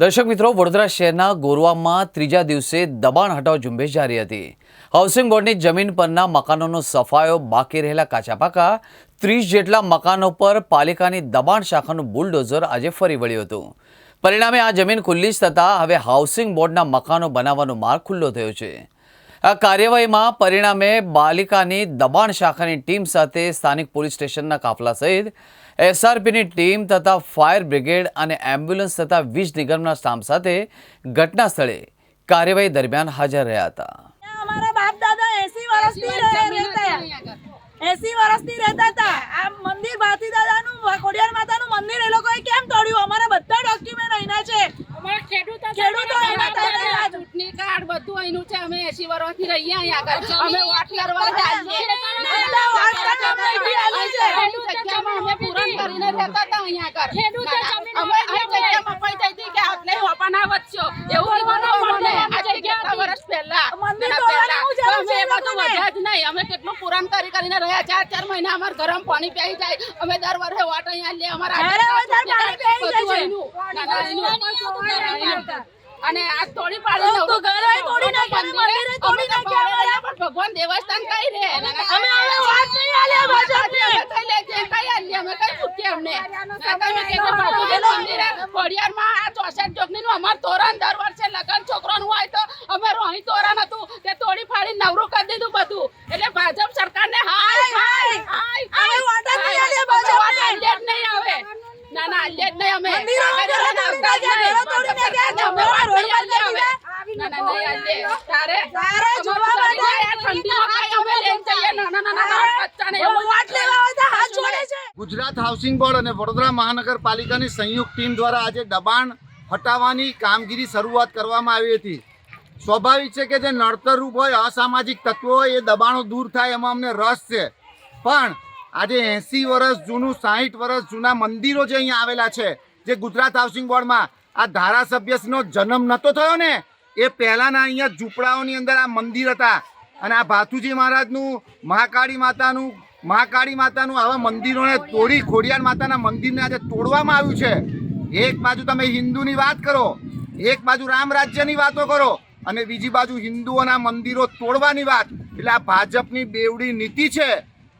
દર્શક મિત્રો, વડોદરા શહેરના ગોરવામાં ત્રીજા દિવસે દબાણ હટાવ ઝુંબેશ જારી હતી. હાઉસિંગ બોર્ડની જમીન પરના મકાનોનો સફાયો બાકી રહેલા કાચા પાકા ત્રીસ જેટલા મકાનો પર પાલિકાની દબાણ શાખાનું બુલડોઝર આજે ફરી વળ્યું હતું. પરિણામે આ જમીન ખુલ્લી જ થતાં હવે હાઉસિંગ બોર્ડના મકાનો બનાવવાનો માર્ગ ખુલ્લો થયો છે. આ કાર્યવાહીમાં પરિણામે બાલિકાની દબાણ શાખાની ટીમ સાથે સ્થાનિક પોલીસ સ્ટેશનના કાફલા સહિત એસઆરપીની ટીમ તથા ફાયર બ્રિગેડ અને એમ્બ્યુલન્સ તથા વીજ નિગમના સ્ટામ્પ સાથે ઘટના સ્થળે કાર્યવાહી દરમિયાન હાજર રહ્યા હતા. અમારા વર્ષથી રહેતા હતા. આ મંદિર ભાતી દાદાનું અમે 80 વર્ષથી રહીએ અહીંયા આગળ. અમે વોટ કરવા. ખેડૂત જગ્યામાં અમે પૂરણ કરીને રહેતા હતા અહીંયા આગળ. અમે આ જગ્યામાં મપાઈ થઈ હતી કે આટલે હોપાના વધશો. એવું કીધું અમને આજે કેટલા વર્ષ પહેલા અમે એ બધું વધ્યા જ નહીં. અમે કેટલું પૂરણ કરી કરીને રહ્યા. ચાર ચાર મહિના અમારે ગરમ પાણી પી જાય. અમે દર વર્ષે વોટ અહીંયા લે. અમારા. અને આ તોડી પાડી તો ઘરે તોડી નાખ્યા ને મંદિરે તોડી નાખ્યા પણ ભગવાન દેવસ્થાન કઈ રે અમે હવે વોટ નહીં આલ્યા ભાજપને. અમે કઈ લે છે કઈ આલીએ અમે કઈ પૂછીએ અમને ખોડિયારમાં આ ચોસઠ ચોકની નું અમાર તોરણ દર વર્ષે લગન છોકરાનું હોય તો અમે રોહી તોરણ હતું તે તોડી ફાડી નવરું કરી દીધું બધું એટલે ભાજપ સરકારને હાય હાય હાય જ નહીં આવે ના ના આલ્યા જ નહીં અમે. તારે ઠંડીમાં અમે લઈને જઈએ નાના નાના બચ્ચાને એવું વોટ લેવા હોય તો હાથ જોડે છે ગુજરાત હાઉસિંગ બોર્ડ અને વડોદરા મહાનગરપાલિકાની સંયુક્ત ટીમ દ્વારા આજે દબાણ હટાવવાની કામગીરી શરૂઆત કરવામાં આવી હતી. સ્વાભાવિક છે કે જે નડતરરૂપ હોય, અસામાજિક તત્વો હોય, એ દબાણો દૂર થાય એમાં અમને રસ છે. પણ આજે એંસી વર્ષ જૂનું, સાહીઠ વર્ષ જૂના મંદિરો જે અહીંયા આવેલા છે, જે ગુજરાત હાઉસિંગ બોર્ડમાં આ ધારાસભ્યનો જન્મ નહોતો થયો ને, એ પહેલાંના અહીંયા ઝૂંપડાઓની અંદર આ મંદિર હતા. અને આ ભાથુજી મહારાજનું, મહાકાળી માતાનું મહાકાળી માતાનું આવા મંદિરોને તોડી ખોડિયાર માતાના મંદિરને આજે તોડવામાં આવ્યું છે. એક બાજુ તમે હિન્દુની વાત કરો, એક બાજુ રામ રાજ્યની વાતો કરો અને બીજી બાજુ હિન્દુઓના મંદિરો તોડવાની વાત. એટલે આ ભાજપની બેવડી નીતિ છે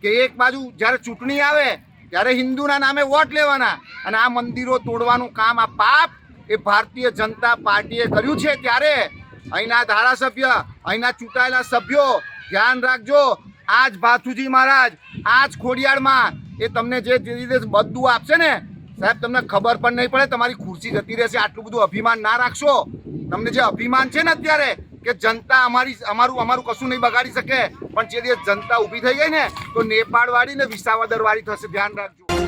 કે એક બાજુ જ્યારે ચૂંટણી આવે, ત્યારે હિન્દુના નામે વોટ લેવાના અને આ મંદિરો તોડવાનું કામ આ પાપ એ ભારતીય જનતા પાર્ટીએ કર્યું છે. ત્યારે અહીંના ધારાસભ્ય, અહીંના ચૂંટાયેલા સભ્યો ધ્યાન રાખજો. આજ ભાથુજી મહારાજ, આજ ખોડિયાળમાં એ તમને જે રીતે બધું આપશે ને, સાહેબ, તમને ખબર પણ નહીં પડે, તમારી ખુરશી જતી રહેશે. આટલું બધું અભિમાન ના રાખશો. તમને જે અભિમાન છે ને અત્યારે, કે જનતા અમારી, અમારું અમારું કશું નહીં બગાડી શકે, પણ જે દિવસ જનતા ઊભી થઈ ગઈ ને, તો નેપાળવાળી ને વિસાવદરવાળી થશે. ધ્યાન રાખજો.